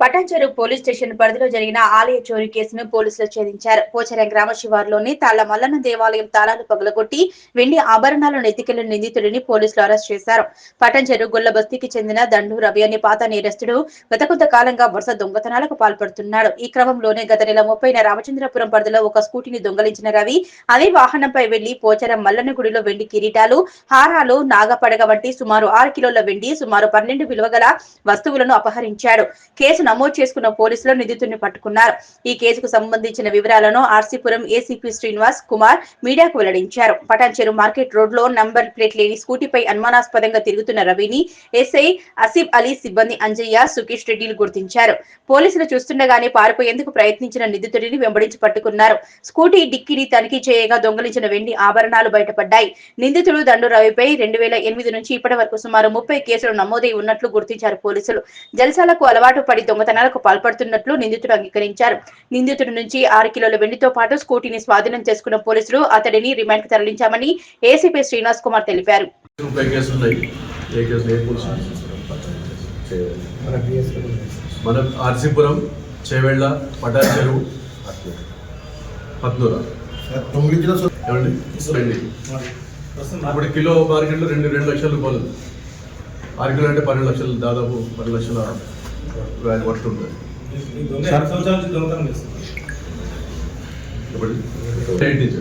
Patancheru police station పరిధిలో జరిగిన ఆలయ చోరీ కేసును పోలీసులు ఛేదించారు. పోచరం గ్రామ శివారులోని తాళ్ళ మల్లన్న దేవాలయం తాళాలు పగలగొట్టి వెండి ఆభరణాలను ఎత్తికెళ్ళిన నిందితుడిని పోలీసులు అరెస్ట్ చేశారు. పటాన్చెరు గొల్ల బస్తీకి చెందిన దండు రవి అనే పాత నేరస్తుడు గత కొంతకాలంగా వరుస దొంగతనాలకు పాల్పడుతున్నాడు. ఈ క్రమంలోనే గత నెల ముప్పైన రామచంద్రపురం పరిధిలో ఒక స్కూటీని దొంగలించిన రవి అదే వాహనంపై వెళ్ళి పోచరం మల్లన్న గుడిలో వెండి కిరీటాలు హారాలు నాగపడగ వంటి సుమారు ఆరు కిలోల వెండి సుమారు పన్నెండు విలువగల వస్తువులను అపహరించాడు. కేసు నమోదు చేసుకున్న పోలీసులు నిందితుడిని పట్టుకున్నారు. ఈ కేసుకు సంబంధించిన వివరాలను ఆర్సీపురం ఏసీపీ శ్రీనివాస్ కుమార్ మీడియాకు వెల్లడించారు. పటాన్చెరు మార్కెట్ రోడ్లో నంబర్ ప్లేట్ లేని స్కూటీపై అనుమానాస్పదంగా తిరుగుతున్న రవిని ఎస్ఐ అసీబ్ అలీ సిబ్బంది అంజయ్య సుకేష్ రెడ్డిలు గుర్తించారు. పోలీసులు చూస్తుండగానే పారిపోయేందుకు ప్రయత్నించిన నిందితుడిని వెంబడించి పట్టుకున్నారు. స్కూటీ డిక్కిని తనిఖీ చేయగా దొంగలించిన వెండి ఆభరణాలు బయటపడ్డాయి. నిందితుడు దండు రవిపై రెండు వేల ఎనిమిది నుంచి ఇప్పటి వరకు సుమారు ముప్పై కేసులు నమోదై ఉన్నట్లు గుర్తించారు పోలీసులు. జల్సాలకు అలవాటు పడి దొంగతనాలకు పాల్పడుతున్నట్లు నిందితుడు అంగీకరించారు. నిందితుడి నుంచి ఆరు కిలోల వెండితో పాటు స్కూటీని స్వాధీనం చేసుకున్న పోలీసులు అతడిని రిమాండ్కు తరలించామని ఏసీపీ శ్రీనివాస్ కుమార్ తెలిపారు. మన ఆర్సీపురం చేవెళ్ళ పటాన్ చెరువు ఇప్పుడు కిలో మార్కెట్లో రెండు రెండు లక్షల రూపాయలు ఆరు కిలో అంటే పన్నెండు లక్షలు దాదాపు పది లక్షల వర్త్ ఉంటుంది. నుంచి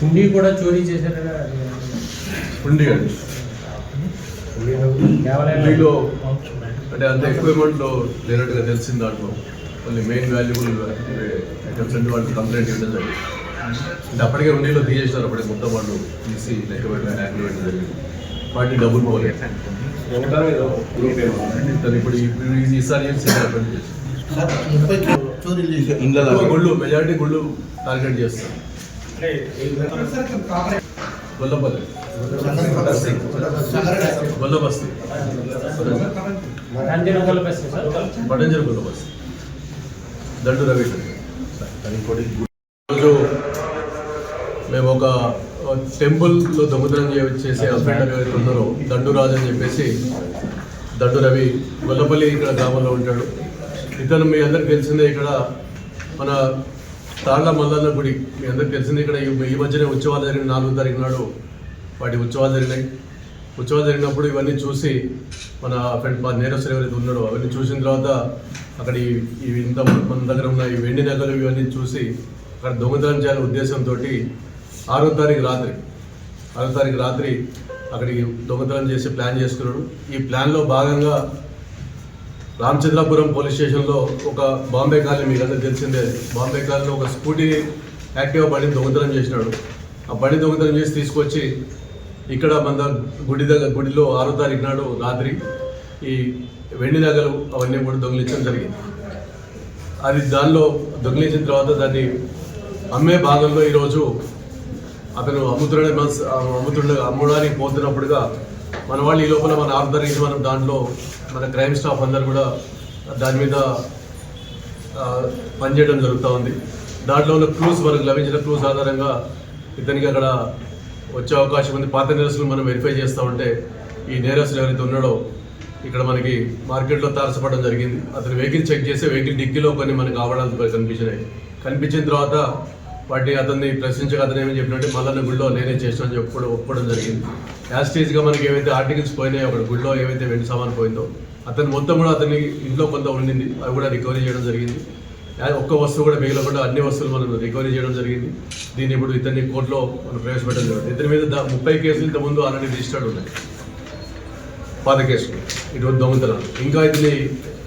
కుండీ కూడా చోరీ అండి కుండీలో అంటే అంత ఎక్కువ అమౌంట్లో లేనట్టుగా తెలిసింది దాంట్లో మళ్ళీ మెయిన్ వాల్యుబుల్ ఐటమ్స్ అంటే వాళ్ళు కంప్లైంట్ ఇవ్వడం జరిగింది. అంటే అప్పటికే ఉండిలో తీసేసినారు అప్పటికి మొత్తం వాళ్ళు తీసి లెక్క పెట్టడం యాక్టివ్ పెట్టడం జరిగింది. వాటిని డబ్బులు పోలేదు గుళ్ళు మెజారిటీ గుళ్ళు టార్గెట్ చేస్తారు. గొల్లపల్లి. గొల్లబస్తి. పటంజరి గొల్లబస్తి దండు రవి రోజు మేము ఒక టెంపుల్లో దొంగతనం చేసే అఫెండర్ ఎవరైతే ఉన్నారో దండు రాజు అని చెప్పేసి దండు రవి గొల్లపల్లి ఇక్కడ గ్రామంలో ఉంటాడు. ఇతను మీ అందరికి తెలిసిందే ఇక్కడ మన తాళ్ళ మల్లన్న గుడి. మీ అందరికి తెలిసిందే ఇక్కడ ఈ- మధ్యనే ఉత్సవాలు జరిగిన నాలుగో తారీఖు నాడు వాటి ఉత్సవాలు జరిగినాయి. ఉత్సవాలు జరిగినప్పుడు ఇవన్నీ చూసి మన ఫ్రెండ్ మా నేరస్తులు ఎవరైతే ఉన్నాడో అవన్నీ చూసిన తర్వాత అక్కడ ఈ- ఇవి ఇంత మన దగ్గర ఉన్న ఈ వెండి నగలు ఇవన్నీ చూసి అక్కడ దొంగతనం చేయాలనే ఉద్దేశంతో ఆరో తారీఖు రాత్రి. ఆరో తారీఖు రాత్రి అక్కడికి దొంగతనం చేసి ప్లాన్ చేసుకున్నాడు. ఈ ప్లాన్లో భాగంగా రామచంద్రాపురం పోలీస్ స్టేషన్లో ఒక బాంబే కాలనీ మీకు తెలిసిందే. బాంబే కాలనీలో ఒక స్కూటీ యాక్టివా బండిని దొంగతనం చేసినాడు. ఆ బండి దొంగతనం చేసి తీసుకొచ్చి ఇక్కడ మన గుడి దగ్గర గుడిలో ఆరో తారీఖు నాడు రాత్రి ఈ వెండి నగలు అవన్నీ కూడా దొంగిలించడం జరిగింది. అది దానిలో దొంగిలించిన తర్వాత దాన్ని అమ్మే భాగంలో ఈరోజు అతను అమ్ముతుండే మనసు అమ్ముతుండే అమ్మడానికి పోతున్నప్పుడుగా మన వాళ్ళు ఈ లోపల మన ఆర్డర్ మనం దాంట్లో మన క్రైమ్ స్టాఫ్ అందరు కూడా దాని మీద పనిచేయడం జరుగుతూ ఉంది. దాంట్లో ఉన్న క్లూస్ మనకు లభించిన క్లూస్ ఆధారంగా ఇతనికి అక్కడ వచ్చే అవకాశం ఉంది. పాత నేరస్తులు మనం వెరిఫై చేస్తూ ఉంటే ఈ నేరస్తులు ఎవరైతే ఉన్నాడో ఇక్కడ మనకి మార్కెట్లో తారసపడడం జరిగింది. అతను వెహికల్ చెక్ చేసి వెహికల్ డిక్కీలో కొన్ని మనకి ఆవడాలు కనిపించినాయి. కనిపించిన తర్వాత వాటిని అతన్ని ప్రశ్నించక అతను ఏమని చెప్పినట్టే మల్లన్న గుడిలో నేనే చేసిన అని ఒప్పుకోవడం జరిగింది. యాస్టేజ్గా మనకి ఏవైతే ఆర్టికల్స్ పోయినాయో అక్కడ గుడిలో ఏవైతే వెండి సామాన్ పోయిందో అతను మొత్తం కూడా అతని ఇంట్లో కొంత ఉండింది. అవి కూడా రికవరీ చేయడం జరిగింది. ఒక్క వస్తువు కూడా మిగలకుండా అన్ని వస్తువులు మనం రికవరీ చేయడం జరిగింది. దీన్ని ఇప్పుడు ఇతన్ని కోర్టులో మనం ప్రవేశపెట్టడం జరిగింది. ఇతని మీద ముప్పై కేసులు ఇంత ముందు ఆల్రెడీ రిజిస్టర్డ్ ఉన్నాయి. పాత కేసులు. ఇటువంటి దొంగతనాలు. ఇంకా ఇతని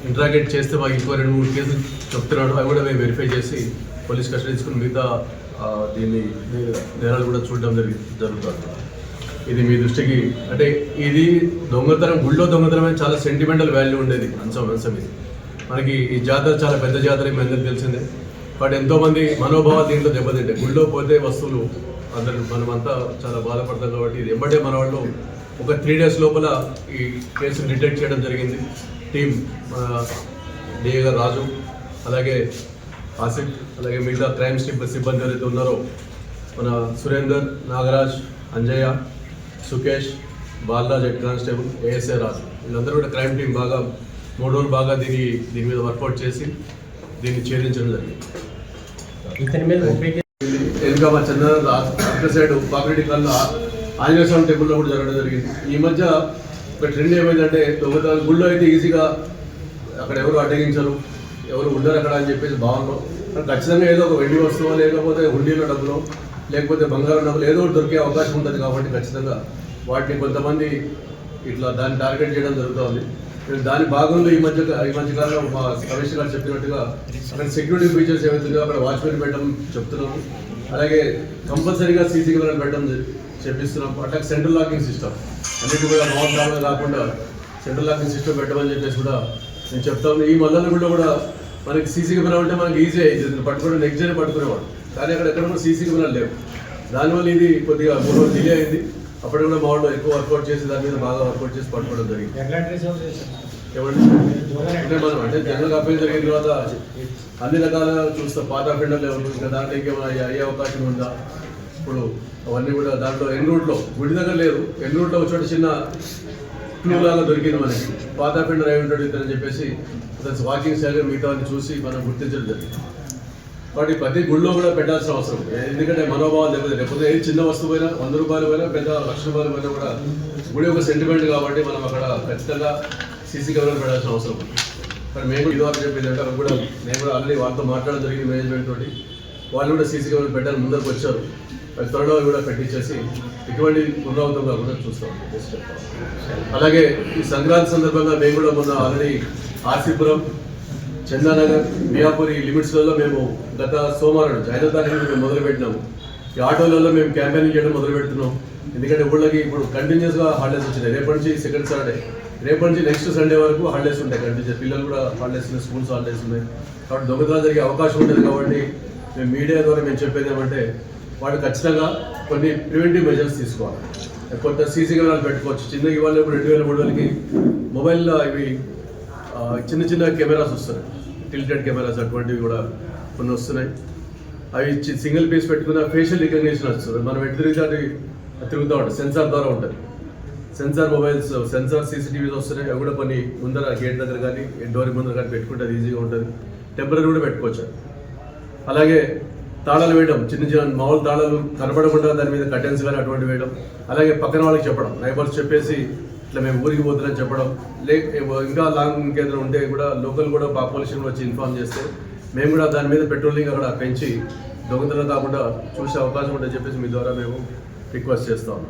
ఇంట్రాగేట్ చేస్తే మాకు ఇంకో రెండు మూడు కేసులు చెప్తున్నాడు. అవి కూడా మేము వెరిఫై చేసి పోలీస్ కస్టడీ తీసుకుని మిగతా దీన్ని నేరాలు కూడా చూడడం జరిగి జరుగుతుంది. ఇది మీ దృష్టికి అంటే ఇది దొంగతనం గుళ్ళో దొంగతనం అనేది చాలా సెంటిమెంటల్ వాల్యూ ఉండేది అంశం అంశం ఇది. మనకి ఈ జాతర చాలా పెద్ద జాతర మీ అందరికీ తెలిసిందే. బట్ ఎంతోమంది మనోభావాలు దీంట్లో దెబ్బతింటాయి గుళ్ళో పోతే వస్తువులు అందరూ మనమంతా చాలా బాధపడతాం కాబట్టి ఇది ఎంబటే మన వాళ్ళు ఒక త్రీ డేస్ లోపల ఈ కేసును డిటెక్ట్ చేయడం జరిగింది. టీం మన డిఏ రాజు అలాగే ఆసిఫ్ అలాగే మిగతా క్రైమ్ సిబ్- సిబ్బంది ఎవరైతే ఉన్నారో మన Surender Nagaraj Anjaiah Sukesh Balaraj head constable ASA Raju. వీళ్ళందరూ కూడా క్రైమ్ టీం బాగా మూడు రోజులు బాగా దీని దీని మీద వర్కౌట్ చేసి దీన్ని ఛేదించడం జరిగింది. వెనుక మా చంద్ర అక్కడ సైడ్ పాపిరెడ్డి కాలంలో ఆంజనేయ స్వామి టెంపుల్లో కూడా జరగడం జరిగింది. ఈ మధ్య ఒక ట్రెండ్ ఏమైందంటే దొంగతనాలు గుళ్ళో అయితే ఈజీగా అక్కడ ఎవరు అడ్డగించరు. ఎవరు ఉండరు అక్కడ అని చెప్పేసి భావనలో. ఖచ్చితంగా ఏదో ఒక వెండి వస్తువు లేకపోతే హుండీలో డబ్బులు లేకపోతే బంగారం డబ్బులు ఏదో ఒకటి దొరికే అవకాశం ఉంటుంది కాబట్టి ఖచ్చితంగా వాటిని కొంతమంది ఇట్లా దాన్ని టార్గెట్ చేయడం జరుగుతుంది. దాని భాగంలో ఈ మధ్య ఈ మధ్య కాలంలో మా రమేష్ గారు చెప్పినట్టుగా అక్కడ సెక్యూరిటీ ఫీచర్స్ ఏవైతుందో అక్కడ వాచ్మెన్ పెట్టడం చెప్తున్నాము. అలాగే కంపల్సరీగా సీసీ కెమెరాలు పెట్టడం చెప్పిస్తున్నాం. అట్లా సెంట్రల్ లాకింగ్ సిస్టమ్. అన్నిటి కూడా మౌన్ కాకుండా సెంట్రల్ లాకింగ్ సిస్టమ్ పెట్టమని చెప్పేసి కూడా నేను చెప్తాను ఈ మల్లన్నగూడలో కూడా మనకి సీసీ కెమెరా ఉంటే మనకి ఈజీ అయింది పట్టుకోవడం నెక్స్ట్ డే పట్టుకునేవాడు. కానీ అక్కడ ఎక్కడ కూడా సీసీ కెమెరాలు లేవు. దానివల్ల ఇది కొద్దిగా మూడు రోజులు డిలే అయింది. అప్పుడు కూడా మా వాళ్ళు ఎక్కువ వర్కౌట్ చేసి దాని మీద బాగా వర్కౌట్ చేసి పట్టుకోవడం జరిగింది. అంటే మనం అంటే జనరల్ అప్పీల్ జరిగిన తర్వాత అన్ని రకాలుగా చూస్తాం పాత అఫెండర్లు ఎవరు? ఇంకా దాంట్లో ఇంకేమైనా అయ్యే- అవకాశం ఉందా? ఇప్పుడు అవన్నీ కూడా దాంట్లో ఎన్ రూట్లో గుడి దగ్గర లేదు. ఎన్ రూట్లో చోట చిన్న క్లూ దొరికింది మనకి. పాత అఫెండర్ అయి ఉంటాడు ఇతను చెప్పేసి అతను వాకింగ్ శైలి మిగతా చూసి మనం గుర్తించడం జరిగింది. వాటి ప్రతి గుడిలో కూడా పెట్టాల్సిన అవసరం. ఎందుకంటే మనోభావం దెబ్బతింటాయి లేకపోతే ఏ చిన్న వస్తువు అయినా వంద రూపాయలు పోయినా పెద్ద లక్ష రూపాయలు పోయినా కూడా గుడి ఒక సెంటిమెంట్ కాబట్టి మనం అక్కడ ఖచ్చితంగా సీసీ కెమెరాలు పెట్టాల్సిన అవసరం. ఉంది కానీ మేము ఇదివరకు చెప్పేది అంటే కూడా నేను కూడా ఆల్రెడీ వాళ్ళతో మాట్లాడడం జరిగింది మేనేజ్మెంట్ తోటి. వాళ్ళు కూడా సీసీ కెమెరాలు పెట్టాలి ముందరకు వచ్చారు. అది త్వరలో కూడా పెట్టించేసి ఎటువంటి పునరావృతం కాకుండా చూస్తాం. అలాగే ఈ సంక్రాంతి సందర్భంగా మేము కూడా మొన్న ఆల్రెడీ ఆర్సీపురం చందానగర్ మియాపూరి లిమిట్స్లలో మేము గత సోమవారం నుంచి ఐదో తారీఖు మేము మొదలు పెట్టినాము. ఈ ఆటోలలో మేము క్యాంపెయినింగ్ చేయడం మొదలు పెడుతున్నాం. ఎందుకంటే ఊళ్ళకి ఇప్పుడు కంటిన్యూస్గా హాలిడేస్ వచ్చినాయి. రేపటి నుంచి సెకండ్ సాటర్డే రేపటి నుంచి నెక్స్ట్ సండే వరకు హాలిడేస్ ఉంటాయి. కంటిన్యూస్ పిల్లలు కూడా హాలిడేస్ ఉన్నాయి స్కూల్స్ హాలిడేస్ ఉన్నాయి. కాబట్టి దొంగతనాలు జరిగే అవకాశం ఉంటుంది కాబట్టి మేము మీడియా ద్వారా మేము చెప్పేది ఏమంటే వాళ్ళు ఖచ్చితంగా కొన్ని ప్రివెంటివ్ మెజర్స్ తీసుకోవాలి. కొంత సీసీ కెమెరాలు పెట్టుకోవచ్చు. చిన్న ఇవాళ ఇప్పుడు రెండు వేల మూడు వేలకి మొబైల్లో ఇవి చిన్న చిన్న కెమెరాస్ వస్తున్నాయి. టిల్టెడ్ కెమెరాస్ అటువంటివి కూడా కొన్ని వస్తున్నాయి. అవి చి- సింగిల్ పీస్ పెట్టుకున్న ఫేషియల్ రికగ్నేషన్ వస్తుంది. మనం ఎటు తిరిగితే తిరుగుతూ ఉంటుంది సెన్సార్ ద్వారా ఉంటుంది. సెన్సార్ మొబైల్స్ సెన్సార్ సీసీటీవీస్ వస్తున్నాయి. అవి కూడా కొన్ని ముందర గేట్ దగ్గర కానీ డోర్ ముందర కానీ పెట్టుకుంటే అది ఈజీగా ఉంటుంది. టెంపరీ కూడా పెట్టుకోవచ్చు. అలాగే తాళాలు వేయడం చిన్న చిన్న మామూలు తాళాలు కనబడకుండా దాని మీద కటెన్స్ కానీ అటువంటి వేయడం అలాగే పక్కన వాళ్ళకి చెప్పడం నైబర్స్ చెప్పేసి ఇట్లా మేము ఊరికి పోతున్నాం చెప్పడం లే ఇంకా లాంగ్ ఇంకేదైనా ఉంటే కూడా లోకల్ కూడా పాపులేషన్ వచ్చి ఇన్ఫార్మ్ చేస్తే మేము కూడా దాని మీద పెట్రోలింగ్ అక్కడ పెంచి దొంగతనం కాకుండా చూసే అవకాశం ఉంటుందని చెప్పేసి మీ ద్వారా మేము రిక్వెస్ట్ చేస్తాము